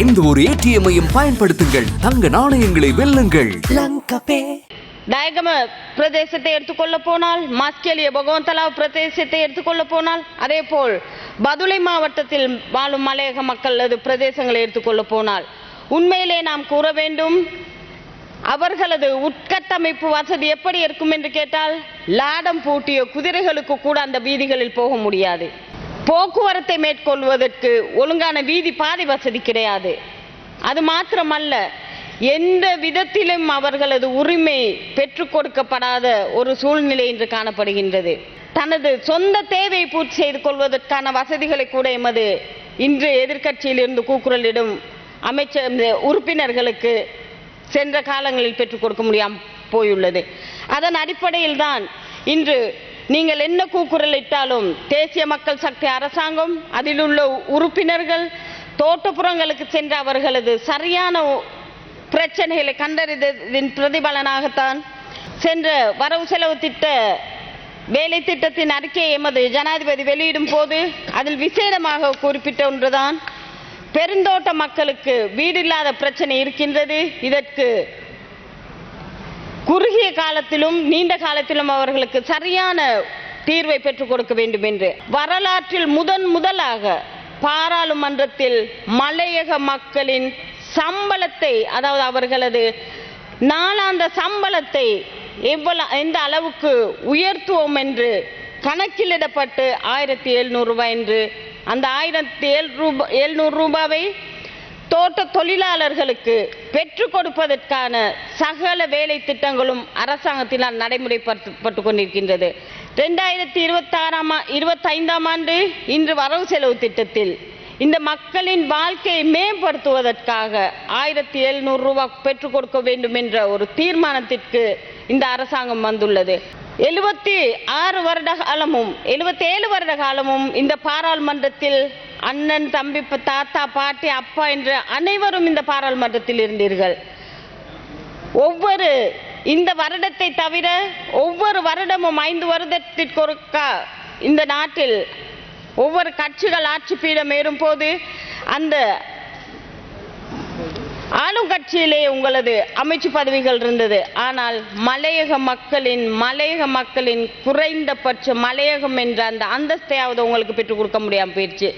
எந்த ஒரு ஏடிஎம்மையும் பயன்படுத்துங்கள். தங்க நாணயங்களை வெல்லுங்கள். டயகம பிரதேசத்தை எடுத்துக்கொள்ள போனால் மாஸ்கேலிய பகவந்தலாவ் பிரதேசத்தை எடுத்துக்கொள்ள போனால் அதே போல் பதுளை மாவட்டத்தில் வாழும் மலையக மக்களது பிரதேசங்களை எடுத்துக்கொள்ள போனால். உண்மையிலே நாம் கூற வேண்டும் அவர்களது உட்கட்டமைப்பு வசதி எப்படி இருக்கும் என்று கேட்டால் லாடம் பூட்டிய குதிரைகளுக்கு கூட அந்த வீதிகளில் போக முடியாது. போக்குவரத்தை மேற்கொள்வதற்கு ஒழுங்கான வீதி பாதை வசதி கிடையாது. அது மாத்திரமல்ல எந்த விதத்திலும் அவர்களது உரிமை பெற்றுக் கொடுக்கப்படாத ஒரு சூழ்நிலை இன்று காணப்படுகின்றது. தனது சொந்த தேவையை பூர்த்தி செய்து கொள்வதற்கான வசதிகளை கூட எமது இன்று எதிர்க்கட்சியில் இருந்து கூக்குரலிடும் அமைச்சர் உறுப்பினர்களுக்கு சென்ற காலங்களில் பெற்றுக் கொடுக்க முடியாமல் போயுள்ளது. அதன் அடிப்படையில் தான் இன்று நீங்கள் என்ன கூக்குரலிட்டாலும் தேசிய மக்கள் சக்தி அரசாங்கம் அதில் உள்ள உறுப்பினர்கள் தோட்டப்புறங்களுக்கு சென்ற அவர்களது சரியான பிரச்சனைகளை கண்டறிந்ததின் பிரதிபலனாகத்தான் சென்ற வரவு செலவு திட்ட வேலை திட்டத்தின் அறிக்கையை எமது ஜனாதிபதி வெளியிடும் போது அதில் விசேடமாக குறிப்பிட்ட ஒன்றுதான் பெருந்தோட்ட மக்களுக்கு வீடு இல்லாத பிரச்சனை இருக்கின்றது. இதற்கு குறுகிய காலத்திலும் நீண்ட காலத்திலும் அவர்களுக்கு சரியான தீர்வை பெற்றுக் கொடுக்க வேண்டும் என்று. வரலாற்றில் முதன் முதலாக பாராளுமன்றத்தில் மலையக மக்களின் சம்பளத்தை அதாவது அவர்களது நாளாந்த சம்பளத்தை எவ்வளவு எந்த அளவுக்கு உயர்த்துவோம் என்று கணக்கிலிடப்பட்டு ஆயிரத்தி எழுநூறு ரூபாய் என்று அந்த ஆயிரத்தி ஏழு ரூபாய் எழுநூறு ரூபாவை தோட்ட தொழிலாளர்களுக்கு பெற்றுக் கொடுப்பதற்கான சகல வேலை திட்டங்களும் அரசாங்கத்தினால் நடைமுறைப்படுத்தப்பட்டு கொண்டிருக்கின்றது. ரெண்டாயிரத்தி இருபத்தாறாம் இருபத்தைந்தாம் ஆண்டு இன்று வரவு செலவு திட்டத்தில் இந்த மக்களின் வாழ்க்கையை மேம்படுத்துவதற்காக ஆயிரத்தி எழுநூறு ரூபாய் பெற்றுக் கொடுக்க வேண்டும் என்ற ஒரு தீர்மானத்திற்கு இந்த அரசாங்கம் வந்துள்ளது. எழுபத்தி ஆறு வருட காலமும் எழுபத்தி ஏழு வருட காலமும் இந்த பாராளுமன்றத்தில் அண்ணன் தம்பி தாத்தா பாட்டி அப்பா என்ற அனைவரும் இந்த பாராளுமன்றத்தில் இருந்தீர்கள். ஒவ்வொரு இந்த வருடத்தை தவிர ஒவ்வொரு வருடமும் ஐந்து வருடத்திற்கு ஒருக்கா இந்த நாட்டில் ஒவ்வொரு கட்சிகள் ஆட்சி பீடம் ஏறும்போது அந்த ஆளும் கட்சியிலே உங்களது அமைச்சு பதவிகள் இருந்தது. ஆனால் மலையக மக்களின் மலையக மக்களின் குறைந்தபட்ச மலையகம் என்ற அந்த அந்தஸ்தையாவது உங்களுக்கு பெற்றுக் கொடுக்க முடியாமல் போயிடுச்சு.